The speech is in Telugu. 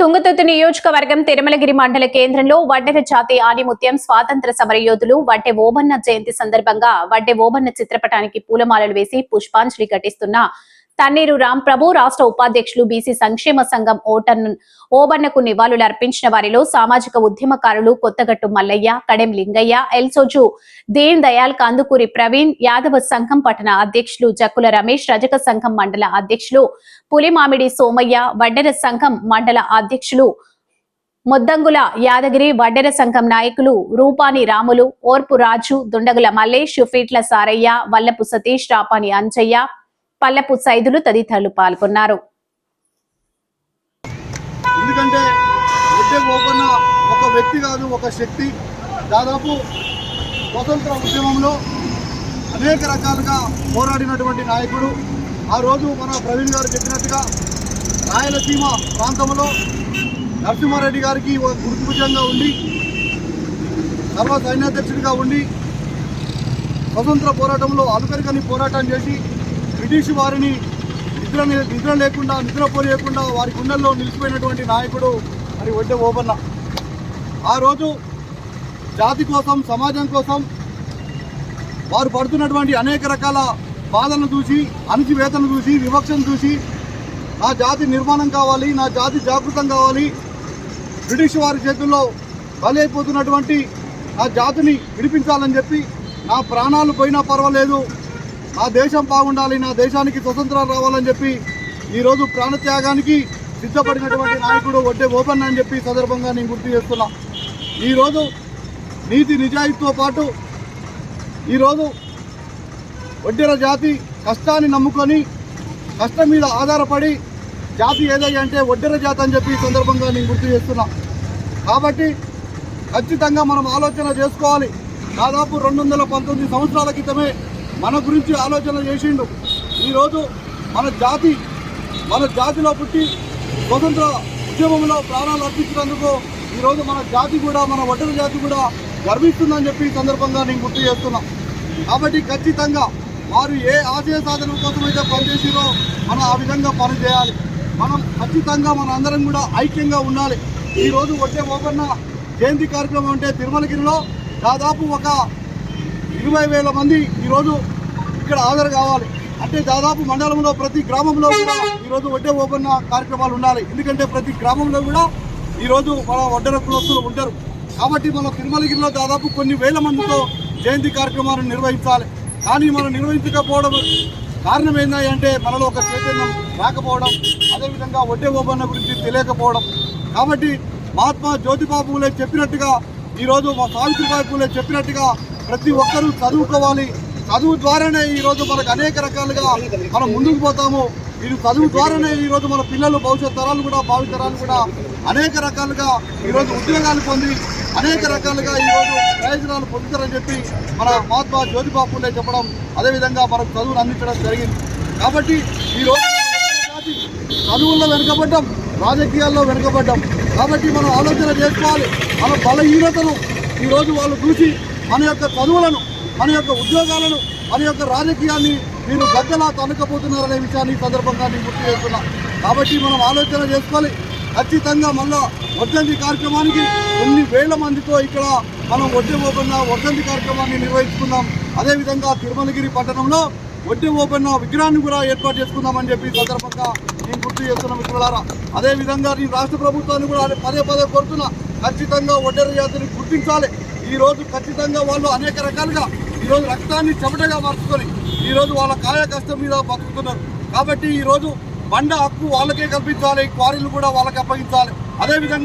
తుంగతుర్తి నియోజకవర్గం తిరుమలగిరి మండల కేంద్రంలో వడ్డెర జాతి ఆనిముత్యం స్వాతంత్ర సమరయోధులు వడ్డె ఓబన్న జయంతి సందర్భంగా వడ్డె ఓబన్న చిత్రపటానికి పూలమాలలు వేసి పుష్పాంజలి ఘటిస్తున్న తన్నీరు రామ్ ప్రభు రాష్ట్ర ఉపాధ్యక్షులు బీసీ సంక్షేమ సంఘం ఓటన్ ఓబన్నకు నివాళులు అర్పించిన వారిలో సామాజిక ఉద్యమకారులు కొత్తగట్టు మల్లయ్య కడెం లింగయ్య ఎల్సోజు దీన్ దయాల్ కందుకూరి ప్రవీణ్ యాదవ సంఘం పట్టణ అధ్యక్షులు జక్కుల రమేష్ రజక సంఘం మండల అధ్యక్షులు పులిమామిడి సోమయ్య వడ్డెర సంఘం మండల అధ్యక్షులు ముద్దంగుల యాదగిరి వడ్డెర సంఘం నాయకులు రూపాని రాములు ఓర్పు రాజు దుండగుల మల్లేష్ షుఫీట్ల సారయ్య వల్లపు సతీష్ రాపాని అంజయ్య పల్లెపు సైదులు తదితరులు పాల్గొన్నారు. ఎందుకంటే ఒడ్డే ఓపన్న ఒక వ్యక్తి కాదు ఒక శక్తి. దాదాపు స్వతంత్ర ఉద్యమంలో అనేక రకాలుగా పోరాడినటువంటి నాయకుడు. ఆ రోజు మన ప్రవీణ్ గారు చెప్పినట్టుగా రాయలసీమ ప్రాంతంలో నరసింహారెడ్డి గారికి ఒక గుర్తుభుజంగా ఉండి సర్వ సైన్యాధ్యక్షుడిగా ఉండి స్వతంత్ర పోరాటంలో అలుపెరగని పోరాటం చేసి బ్రిటిష్ వారిని నిద్ర నిద్ర లేకుండా నిద్రపోలేకుండా వారి గుండెల్లో నిలిచిపోయినటువంటి నాయకుడు మరి ఒడ్డే ఓబన్న. ఆ రోజు జాతి కోసం సమాజం కోసం వారు పడుతున్నటువంటి అనేక రకాల బాధలను చూసి అణిచివేతను చూసి వివక్షను చూసి నా జాతి నిర్మాణం కావాలి నా జాతి జాగృతం కావాలి బ్రిటిష్ వారి చేతుల్లో బలైపోతున్నటువంటి నా జాతిని విడిపించాలని చెప్పి నా ప్రాణాలు పోయినా పర్వాలేదు నా దేశం బాగుండాలి నా దేశానికి స్వతంత్రం రావాలని చెప్పి ఈరోజు ప్రాణత్యాగానికి సిద్ధపడినటువంటి నాయకుడు ఒడ్డే ఓపెన్ అని చెప్పి సందర్భంగా నేను గుర్తు చేస్తున్నా. ఈరోజు నీతి నిజాయితీతో పాటు ఈరోజు ఒడ్డెర జాతి కష్టాన్ని నమ్ముకొని కష్టం మీద ఆధారపడి జాతి ఏదై అంటే ఒడ్డెర జాతి అని చెప్పి సందర్భంగా నేను గుర్తు చేస్తున్నా. కాబట్టి ఖచ్చితంగా మనం ఆలోచన చేసుకోవాలి. దాదాపు రెండు వందల పంతొమ్మిది సంవత్సరాల క్రితమే మన గురించి ఆలోచన చేసిండు. ఈరోజు మన జాతి మన జాతిలో పుట్టి స్వతంత్ర ఉద్యమంలో ప్రాణాలు అర్పించినందుకు ఈరోజు మన జాతి కూడా మన ఒడ్డర జాతి కూడా గర్విస్తుందని చెప్పి ఈ సందర్భంగా నేను గుర్తు చేస్తున్నా. కాబట్టి ఖచ్చితంగా వారు ఏ ఆశయ సాధన కోసం అయితే పనిచేసిరో మనం ఆ విధంగా పనిచేయాలి మనం ఖచ్చితంగా మన అందరం కూడా ఐక్యంగా ఉండాలి. ఈరోజు వచ్చే ఓపెన్న జయంతి కార్యక్రమం అంటే తిరుమలగిరిలో దాదాపు ఒక ఇరవై వేల మంది ఈరోజు ఇక్కడ హాజరు కావాలి. అంటే దాదాపు మండలంలో ప్రతి గ్రామంలో కూడా ఈరోజు వడ్డే ఓపెన్న కార్యక్రమాలు ఉండాలి. ఎందుకంటే ప్రతి గ్రామంలో కూడా ఈరోజు మన వడ్డర కులస్తులు ఉంటారు. కాబట్టి మన తిరుమలగిరిలో దాదాపు కొన్ని వేల మందితో జయంతి కార్యక్రమాలను నిర్వహించాలి. కానీ మనం నిర్వహించకపోవడం కారణం ఏంటంటే మనలో ఒక చైతన్యం రాకపోవడం అదేవిధంగా వడ్డే ఓపెన్న గురించి తెలియకపోవడం. కాబట్టి మహాత్మా జ్యోతిబా పూలే చెప్పినట్టుగా ఈరోజు మా సావిత్రిబాయి పూలే చెప్పినట్టుగా ప్రతి ఒక్కరూ చదువుకోవాలి. చదువు ద్వారానే ఈరోజు మనకు అనేక రకాలుగా మనం ముందుకు పోతాము. ఇది చదువు ద్వారానే ఈరోజు మన పిల్లలు భవిష్యత్ తరాలు కూడా భావి తరాలు కూడా అనేక రకాలుగా ఈరోజు ఉద్యోగాలు పొంది అనేక రకాలుగా ఈరోజు ప్రయోజనాలు పొందుతారని చెప్పి మన మహాత్మా జ్యోతిబా పూలే చెప్పడం అదేవిధంగా మనకు చదువును అందించడం జరిగింది. కాబట్టి ఈరోజు చదువుల్లో వెనుకబడ్డం రాజకీయాల్లో వెనుకబడ్డం. కాబట్టి మనం ఆలోచన చేసుకోవాలి. మన బలహీనతను ఈరోజు వాళ్ళు చూసి మన యొక్క చదువులను మన యొక్క ఉద్యోగాలను మన యొక్క రాజకీయాన్ని మీరు గద్దలా తనకపోతున్నారనే విషయాన్ని ఈ సందర్భంగా నేను గుర్తు చేస్తున్నా. కాబట్టి మనం ఆలోచన చేసుకోవాలి. ఖచ్చితంగా మళ్ళా వర్ధంతి కార్యక్రమానికి కొన్ని వేల మందితో ఇక్కడ మనం వడ్డీ ఓపెన్న వర్ధంతి కార్యక్రమాన్ని నిర్వహించుకుందాం. అదేవిధంగా తిరుమలగిరి పట్టణంలో వడ్డీ ఓపెన్న విగ్రహాన్ని కూడా ఏర్పాటు చేసుకుందామని చెప్పి సందర్భంగా నేను గుర్తు చేస్తున్న మిత్రులారా. అదేవిధంగా నేను రాష్ట్ర ప్రభుత్వాన్ని కూడా పదే పదే కోరుతున్నా. ఖచ్చితంగా ఒడ్డెర జాతిని గుర్తించాలి. ఈ రోజు ఖచ్చితంగా వాళ్ళు అనేక రకాలుగా ఈరోజు రక్తాన్ని చెమటగా మార్చుకొని ఈరోజు వాళ్ళ కాయ కష్టం మీద బతుకుతున్నారు. కాబట్టి ఈరోజు బండ హక్కు వాళ్ళకే కల్పించాలి క్వారీలు కూడా వాళ్ళకి అప్పగించాలి. అదేవిధంగా